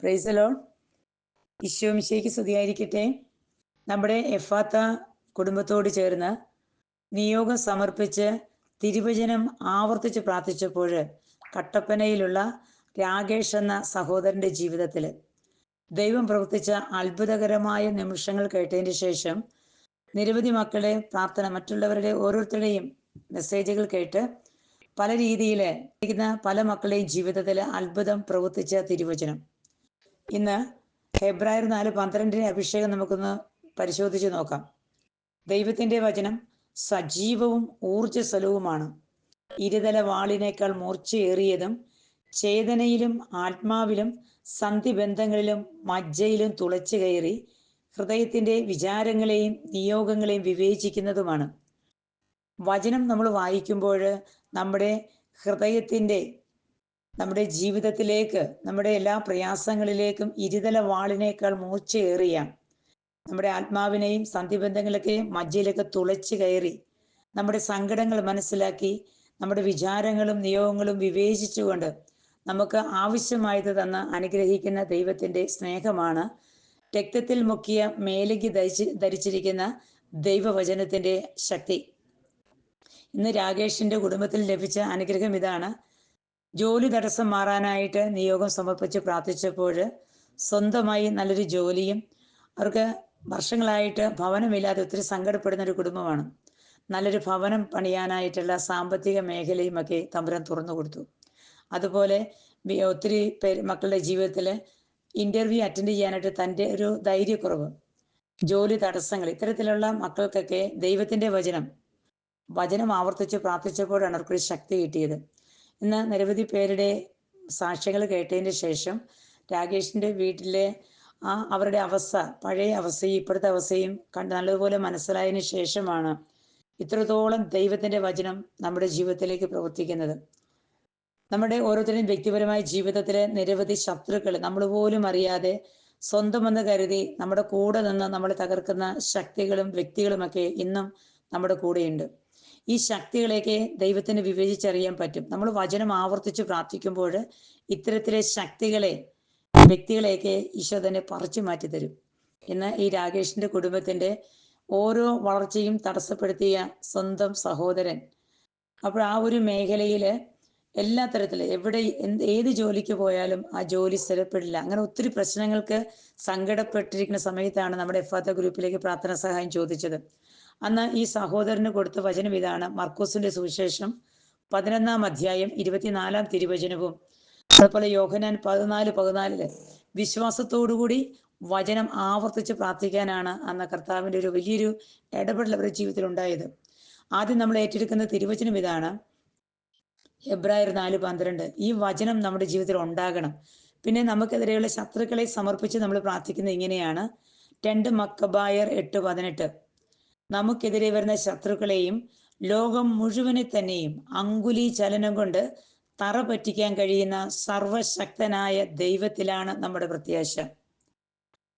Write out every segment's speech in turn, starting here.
പ്രൈസലോ ഈശോ മിശയ്ക്ക് സ്തുതിയായിരിക്കട്ടെ. നമ്മുടെ എഫാത്ത കുടുംബത്തോട് ചേർന്ന് നിയോഗം സമർപ്പിച്ച് തിരുവചനം ആവർത്തിച്ച് പ്രാർത്ഥിച്ചപ്പോൾ കട്ടപ്പനയിലുള്ള രാകേഷ് എന്ന സഹോദരന്റെ ജീവിതത്തിൽ ദൈവം പ്രവർത്തിച്ച അത്ഭുതകരമായ നിമിഷങ്ങൾ കേട്ടതിന് ശേഷം നിരവധി മക്കളെ പ്രാർത്ഥന മറ്റുള്ളവരുടെ ഓരോരുത്തരുടെയും മെസ്സേജുകൾ കേട്ട് പല രീതിയിൽ പല മക്കളുടെയും ജീവിതത്തിൽ അത്ഭുതം പ്രവർത്തിച്ച തിരുവചനം. ഇന്ന് ഹെബ്രായർ നാല് പന്ത്രണ്ടിന് അഭിഷേകം നമുക്കൊന്ന് പരിശോധിച്ച് നോക്കാം. ദൈവത്തിന്റെ വചനം സജീവവും ഊർജസ്വലവുമാണ് ഇരുതല വാളിനേക്കാൾ മൂർച്ചയേറിയതും ചേതനയിലും ആത്മാവിലും സന്ധിബന്ധങ്ങളിലും മജ്ജയിലും തുളച്ചു കയറി ഹൃദയത്തിന്റെ വിചാരങ്ങളെയും നിയോഗങ്ങളെയും വിവേചിക്കുന്നതുമാണ്. വചനം നമ്മൾ വായിക്കുമ്പോൾ നമ്മുടെ ഹൃദയത്തിന്റെ നമ്മുടെ ജീവിതത്തിലേക്ക് നമ്മുടെ എല്ലാ പ്രയാസങ്ങളിലേക്കും ഇരുതല വാളിനേക്കാൾ മൂർച്ചയേറിയ നമ്മുടെ ആത്മാവിനെയും സന്ധിബന്ധങ്ങളൊക്കെയും മജ്ജയിലൊക്കെ തുളച്ചു കയറി നമ്മുടെ സങ്കടങ്ങൾ മനസ്സിലാക്കി നമ്മുടെ വിചാരങ്ങളും നിയോഗങ്ങളും വിവേചിച്ചുകൊണ്ട് നമുക്ക് ആവശ്യമായത് തന്ന് അനുഗ്രഹിക്കുന്ന ദൈവത്തിന്റെ സ്നേഹമാണ് രക്തത്തിൽ മുക്കിയ മേലകി ധരിച്ച് ധരിച്ചിരിക്കുന്ന ദൈവവചനത്തിന്റെ ശക്തി. ഇന്ന് രാകേഷിന്റെ കുടുംബത്തിൽ ലഭിച്ച അനുഗ്രഹം ഇതാണ്. ജോലി തടസ്സം മാറാനായിട്ട് നിയോഗം സമർപ്പിച്ച് പ്രാർത്ഥിച്ചപ്പോൾ സ്വന്തമായി നല്ലൊരു ജോലിയും അവർക്ക് വർഷങ്ങളായിട്ട് ഭവനമില്ലാതെ ഒത്തിരി സങ്കടപ്പെടുന്ന ഒരു കുടുംബമാണ്. നല്ലൊരു ഭവനം പണിയാനായിട്ടുള്ള സാമ്പത്തിക മേഖലയുമൊക്കെ തമ്പുരാൻ തുറന്നു കൊടുത്തു. അതുപോലെ ഒത്തിരി പേര് മക്കളുടെ ജീവിതത്തിൽ ഇന്റർവ്യൂ അറ്റൻഡ് ചെയ്യാനായിട്ട് തന്റെ ഒരു ധൈര്യക്കുറവ് ജോലി തടസ്സങ്ങൾ ഇത്തരത്തിലുള്ള മക്കൾക്കൊക്കെ ദൈവത്തിന്റെ വചനം വചനം ആവർത്തിച്ച് പ്രാർത്ഥിച്ചപ്പോഴാണ് അവർക്കൊരു ശക്തി കിട്ടിയത്. ഇന്ന് നിരവധി പേരുടെ സാക്ഷ്യങ്ങൾ കേട്ടതിന് ശേഷം രാകേഷിന്റെ വീട്ടിലെ ആ അവരുടെ അവസ്ഥ പഴയ അവസ്ഥയും ഇപ്പോഴത്തെ അവസ്ഥയും കണ്ട് നല്ലതുപോലെ മനസ്സിലായതിനു ശേഷമാണ് ഇത്രത്തോളം ദൈവത്തിന്റെ വചനം നമ്മുടെ ജീവിതത്തിലേക്ക് പ്രവർത്തിക്കുന്നത്. നമ്മുടെ ഓരോരുത്തരുടെയും വ്യക്തിപരമായ ജീവിതത്തിലെ നിരവധി ശത്രുക്കൾ നമ്മൾ പോലും അറിയാതെ സ്വന്തമെന്ന് കരുതി നമ്മുടെ കൂടെ നിന്ന് നമ്മളെ തകർക്കുന്ന ശക്തികളും വ്യക്തികളുമൊക്കെ ഇന്നും നമ്മുടെ കൂടെയുണ്ട്. ഈ ശക്തികളെയൊക്കെ ദൈവത്തിന് വിവേചിച്ചറിയാൻ പറ്റും. നമ്മൾ വചനം ആവർത്തിച്ച് പ്രാർത്ഥിക്കുമ്പോൾ ഇത്തരത്തിലെ ശക്തികളെ വ്യക്തികളെയൊക്കെ ഈശോ തന്നെ പറിച്ചു മാറ്റി തരും ഇന്ന് ഈ രാകേഷിന്റെ കുടുംബത്തിന്റെ ഓരോ വളർച്ചയും തടസ്സപ്പെടുത്തിയ സ്വന്തം സഹോദരൻ. അപ്പോൾ ആ ഒരു മേഖലയിൽ എല്ലാ തരത്തിലും എവിടെ എന്ത് ഏത് ജോലിക്ക് പോയാലും ആ ജോലി സ്ഥിരപ്പെടില്ല. അങ്ങനെ ഒത്തിരി പ്രശ്നങ്ങൾക്ക് സങ്കടപ്പെട്ടിരിക്കുന്ന സമയത്താണ് നമ്മുടെ എഫാത്ത ഗ്രൂപ്പിലേക്ക് പ്രാർത്ഥന സഹായം ചോദിച്ചത്. അന്ന് ഈ സഹോദരന് കൊടുത്ത വചനം ഇതാണ്. മർക്കോസിന്റെ സുവിശേഷം പതിനൊന്നാം അധ്യായം ഇരുപത്തിനാലാം തിരുവചനവും. അതുപോലെ യോഹനാൻ പതിനാല് പതിനാലിൽ വിശ്വാസത്തോടുകൂടി വചനം ആവർത്തിച്ച് പ്രാർത്ഥിക്കാനാണ് അന്ന് കർത്താവിന്റെ ഒരു വലിയൊരു ഇടപെടൽ അവരുടെ ജീവിതത്തിൽ ഉണ്ടായത് ആദ്യം നമ്മൾ ഏറ്റെടുക്കുന്ന തിരുവചനം ഇതാണ്. ഹെബ്രായർ നാല് പന്ത്രണ്ട്. ഈ വചനം നമ്മുടെ ജീവിതത്തിൽ ഉണ്ടാകണം. പിന്നെ നമുക്കെതിരെയുള്ള ശത്രുക്കളെ സമർപ്പിച്ച് നമ്മൾ പ്രാർത്ഥിക്കുന്നത് ഇങ്ങനെയാണ്. രണ്ട് മക്കബായർ എട്ട് പതിനെട്ട്. നമുക്കെതിരെ വരുന്ന ശത്രുക്കളെയും ലോകം മുഴുവനെ തന്നെയും അങ്കുലി ചലനം കൊണ്ട് തറ പറ്റിക്കാൻ കഴിയുന്ന സർവശക്തനായ ദൈവത്തിലാണ് നമ്മുടെ പ്രത്യാശ.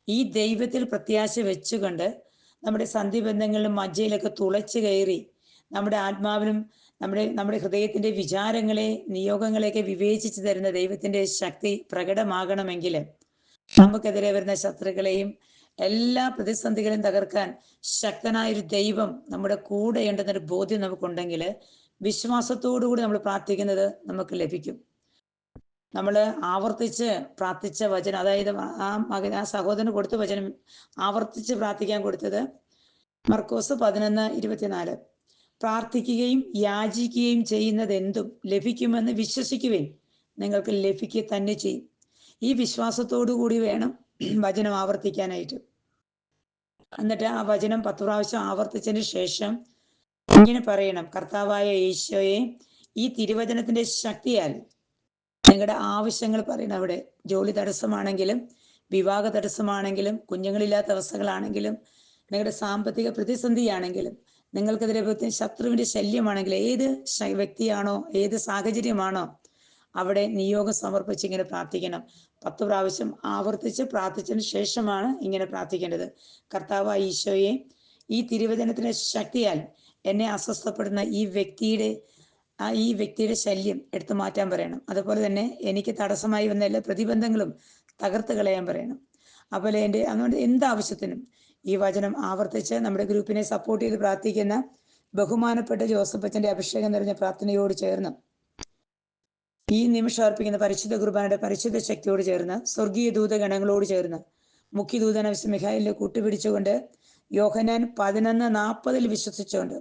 ഈ ദൈവത്തിൽ പ്രത്യാശ വെച്ചുകൊണ്ട് നമ്മുടെ സന്ധിബന്ധങ്ങളിലും മജ്ജയിലൊക്കെ തുളച്ചു കയറി നമ്മുടെ ആത്മാവിലും നമ്മുടെ നമ്മുടെ ഹൃദയത്തിന്റെ വിചാരങ്ങളെ നിയോഗങ്ങളെയൊക്കെ വിവേചിച്ചു തരുന്ന ദൈവത്തിന്റെ ശക്തി പ്രകടമാകണമെങ്കിൽ നമുക്കെതിരെ വരുന്ന ശത്രുക്കളെയും എല്ലാ പ്രതിസന്ധികളെയും തകർക്കാൻ ശക്തനായൊരു ദൈവം നമ്മുടെ കൂടെ ഉണ്ടെന്നൊരു ബോധ്യം നമുക്കുണ്ടെങ്കിൽ വിശ്വാസത്തോടുകൂടി നമ്മൾ പ്രാർത്ഥിക്കുന്നത് നമുക്ക് ലഭിക്കും. നമ്മൾ ആവർത്തിച്ച് പ്രാർത്ഥിച്ച വചനം അതായത് ആ മകൻ ആ സഹോദരന് കൊടുത്ത വചനം ആവർത്തിച്ച് പ്രാർത്ഥിക്കാൻ കൊടുത്തത് മർക്കോസ് പതിനൊന്ന് ഇരുപത്തിനാല്. പ്രാർത്ഥിക്കുകയും യാചിക്കുകയും ചെയ്യുന്നത് എന്തും ലഭിക്കുമെന്ന് വിശ്വസിക്കുകയും നിങ്ങൾക്ക് ലഭിക്കുക തന്നെ ചെയ്യും. ഈ വിശ്വാസത്തോടു കൂടി വേണം വചനം ആവർത്തിക്കാനായിട്ട്. എന്നിട്ട് ആ വചനം പത്ത് പ്രാവശ്യം ആവർത്തിച്ചതിന് ശേഷം ഇങ്ങനെ പറയണം. കർത്താവായ ഈശോയെ ഈ തിരുവചനത്തിന്റെ ശക്തിയാൽ നിങ്ങളുടെ ആവശ്യങ്ങൾ പറയണം. അവിടെ ജോലി തടസ്സമാണെങ്കിലും വിവാഹ തടസ്സമാണെങ്കിലും കുഞ്ഞുങ്ങളില്ലാത്ത അവസ്ഥകളാണെങ്കിലും നിങ്ങളുടെ സാമ്പത്തിക പ്രതിസന്ധിയാണെങ്കിലും നിങ്ങൾക്കെതിരെ ശത്രുവിന്റെ ശല്യമാണെങ്കിൽ ഏത് വ്യക്തിയാണോ ഏത് സാഹചര്യമാണോ അവിടെ നിയോഗം സമർപ്പിച്ച് ഇങ്ങനെ പ്രാർത്ഥിക്കണം. പത്ത് പ്രാവശ്യം ആവർത്തിച്ച് പ്രാർത്ഥിച്ചതിന് ശേഷമാണ് ഇങ്ങനെ പ്രാർത്ഥിക്കേണ്ടത്. കർത്താവ് ഈശോയെ ഈ തിരുവചനത്തിന്റെ ശക്തിയാൽ എന്നെ അസ്വസ്ഥപ്പെടുന്ന ഈ വ്യക്തിയുടെ ആ ഈ വ്യക്തിയുടെ ശല്യം എടുത്തു മാറ്റാൻ പറയണം. അതുപോലെ തന്നെ എനിക്ക് തടസ്സമായി വന്ന എല്ലാ പ്രതിബന്ധങ്ങളും തകർത്ത് കളയാൻ പറയണം. അതുപോലെ എന്റെ അതുകൊണ്ട് എന്താവശ്യത്തിനും ഈ വചനം ആവർത്തിച്ച് നമ്മുടെ ഗ്രൂപ്പിനെ സപ്പോർട്ട് ചെയ്ത് പ്രാർത്ഥിക്കുന്ന ബഹുമാനപ്പെട്ട ജോസഫ് അച്ഛന്റെ അഭിഷേകം നിറഞ്ഞ പ്രാർത്ഥനയോട് ചേർന്ന് ഈ നിമിഷം അർപ്പിക്കുന്ന പരിശുദ്ധ കുർബാനയുടെ പരിശുദ്ധ ശക്തിയോട് ചേർന്ന് സ്വർഗീയ ദൂതഗണങ്ങളോട് ചേർന്ന് മുഖ്യ ദൂതന മിഹായിലെ കൂട്ടുപിടിച്ചുകൊണ്ട് യോഹനാൻ പതിനൊന്ന് നാൽപ്പതിൽ വിശ്വസിച്ചുകൊണ്ട്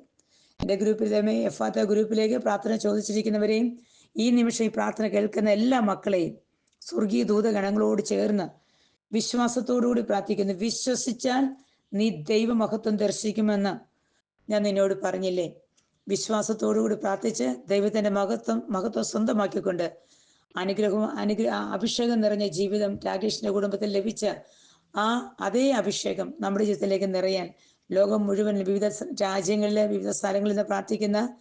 എന്റെ ഗ്രൂപ്പിൽ തന്നെ എഫാത്ത ഗ്രൂപ്പിലേക്ക് പ്രാർത്ഥന ചോദിച്ചിരിക്കുന്നവരെയും ഈ നിമിഷം ഈ പ്രാർത്ഥന കേൾക്കുന്ന എല്ലാ മക്കളെയും സ്വർഗീയ ദൂതഗണങ്ങളോട് ചേർന്ന് വിശ്വാസത്തോടുകൂടി പ്രാർത്ഥിക്കുന്നു. വിശ്വസിച്ചാൽ നീ ദൈവമഹത്വം ദർശിക്കുമെന്ന് ഞാൻ നിന്നോട് പറഞ്ഞില്ലേ? വിശ്വാസത്തോടുകൂടി പ്രാർത്ഥിച്ച് ദൈവത്തിന്റെ മഹത്വം മഹത്വം സ്വന്തമാക്കിക്കൊണ്ട് അനുഗ്രഹവും അനുഗ്രഹ അഭിഷേകം നിറഞ്ഞ ജീവിതം രാകേഷിന്റെ കുടുംബത്തിൽ ലഭിച്ച ആ അതേ അഭിഷേകം നമ്മുടെ ജീവിതത്തിലേക്ക് നിറയാൻ ലോകം മുഴുവൻ വിവിധ രാജ്യങ്ങളിലെ വിവിധ സ്ഥലങ്ങളിൽ നിന്ന് പ്രാർത്ഥിക്കുന്ന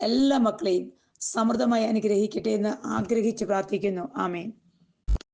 എല്ലാ മക്കളെയും സമൃദ്ധമായി അനുഗ്രഹിക്കട്ടെ എന്ന് ആഗ്രഹിച്ച് പ്രാർത്ഥിക്കുന്നു. ആമേൻ.